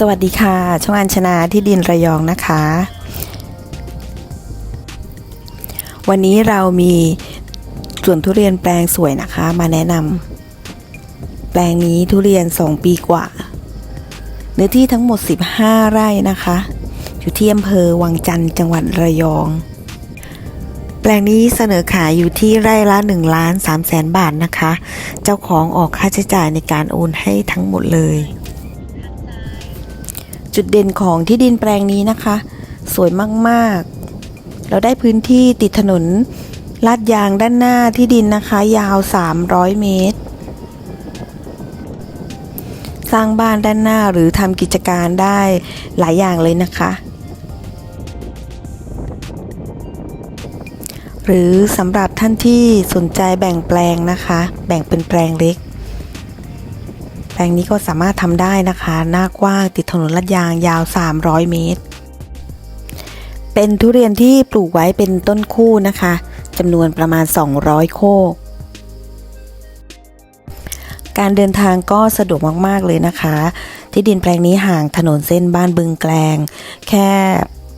สวัสดีค่ะ ช่องอัญชนาที่ดินระยองนะคะ วันนี้เรามีสวนทุเรียนแปลงสวยนะคะ มาแนะนำแปลงนี้ทุเรียน 2 ปีกว่า เนื้อที่ทั้งหมด 15 ไร่นะคะ อยู่ที่อำเภอวังจันทร์จังหวัดระยอง แปลงนี้เสนอขายอยู่ที่ไร่ละ1ล้าน3แสนบาทนะคะ เจ้าของออกค่าใช้จ่ายในการโอนให้ทั้งหมดเลย จุดเด่นของที่ดินแปลงนี้นะคะ สวยมากๆ เราได้พื้นที่ติดถนนลาดยางด้านหน้าที่ดินนะคะ ยาว 300 เมตร สร้างบ้านด้านหน้าหรือทำกิจการได้หลายอย่างเลยนะคะ หรือสำหรับท่านที่สนใจแบ่งแปลงนะคะ แบ่งเป็นแปลงเล็ก แปลงนี้ก็สามารถทำได้นะคะ หน้ากว้างติดถนนลาดยางยาว 300 เมตร เป็นทุเรียนที่ปลูกไว้เป็นต้นคู่นะคะจำนวนประมาณ 200 โคกการเดินทางก็สะดวกมาก ๆ เลยนะคะ ที่ดินแปลงนี้ห่างถนนเส้นบ้านบึงแกลง แค่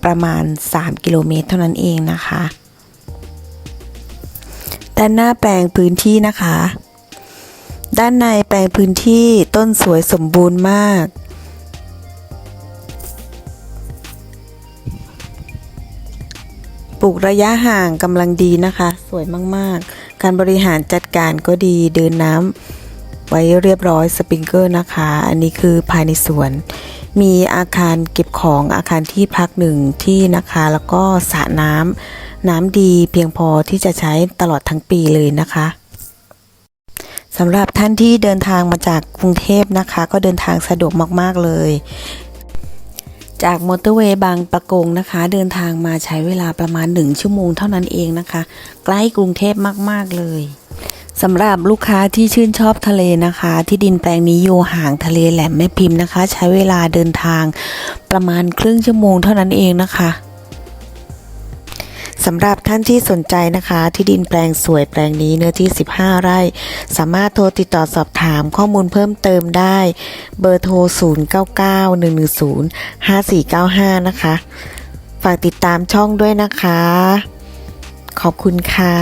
ประมาณ 3 กิโลเมตรเท่านั้นเองนะคะ ด้านหน้าแปลงพื้นที่นะคะ ด้านในแปลงพื้นที่ต้นสวยสมบูรณ์มาก ปลูกระยะห่างกำลังดีนะคะ สวยมากๆ การบริหารจัดการก็ดีเดินน้ำไว้เรียบร้อยสปริงเกอร์นะคะ อันนี้คือภายในสวน มีอาคารเก็บของอาคารที่พักหนึ่งที่นะคะ แล้วก็สระน้ำน้ำดีเพียงพอที่จะใช้ตลอดทั้งปีเลยนะคะ สำหรับท่านที่เดินทางมาจากกรุงเทพนะคะ ก็เดินทางสะดวกมาก ๆ เลย จากมอเตอร์เวย์บางประกงนะคะ เดินทางมาใช้เวลาประมาณ 1 ชั่วโมงเท่านั้นเองนะคะ ใกล้กรุงเทพมาก ๆ เลยสำหรับลูกค้าที่ชื่นชอบทะเลนะคะ ที่ดินแปลงนี้อยู่ห่างทะเลแหลมแม่พิมพ์นะคะ ใช้เวลาเดินทางประมาณครึ่งชั่วโมงเท่านั้นเองนะคะ สำหรับท่านที่สนใจนะคะ ที่ดินแปลงสวยแปลงนี้เนื้อที่ 15 ไร่ สามารถโทรติดต่อสอบถามข้อมูลเพิ่มเติมได้ เบอร์โทร 0991105495 นะคะ ฝากติดตามช่องด้วยนะคะ ขอบคุณค่ะ